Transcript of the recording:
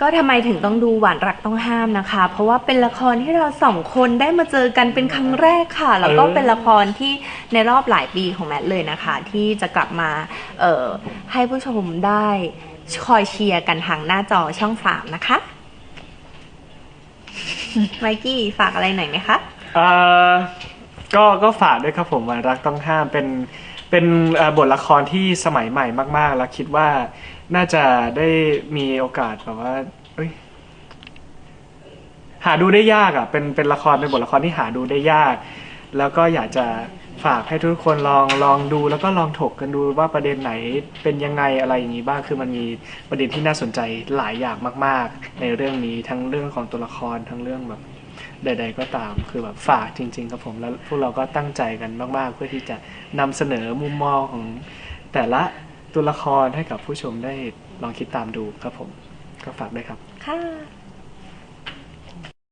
ก็ทำไมถึงต้องดูหวานรักต้องห้ามนะคะ เพราะว่าเป็นละครที่เราสองคนได้มาเจอกันเป็นครั้งแรกค่ะ แล้วก็เออเป็นละครที่ในรอบหลายปีของแมทเลยนะคะ ที่จะกลับมาเอ่อให้ผู้ชมได้คอยเชียร์กันทางหน้าจอช่องสามนะคะไมกี้ฝากอะไรหน่อยไหมคะ เอ่อ ก็ ก็ฝากด้วยครับผมวันรักต้องห้ามเป็นเป็นบทละครที่สมัยใหม่มาก ๆ แล้วคิดว่าน่าจะได้มีโอกาสแบบว่าหาดูได้ยากอะ เป็นเป็นละครเป็นบทละครที่หาดูได้ยาก แล้วก็อยากจะฝากให้ทุกคนลองลองดู แล้วก็ลองถกกันดูว่าประเด็นไหนเป็นยังไงอะไรอย่างนี้บ้าง คือมันมีประเด็นที่น่าสนใจหลายอย่างมาก ๆ ในเรื่องนี้ทั้งเรื่องของตัวละครทั้งเรื่องแบบ ใด ๆ ก็ตามคือแบบฝากจริง ๆ ครับผมแล้วพวกเราก็ตั้งใจกันมาก ๆ เพื่อที่จะนำเสนอมุมมองของแต่ละตัวละครให้กับผู้ชมได้ลองคิดตามดูครับผม ก็ฝากด้วยครับค่ะ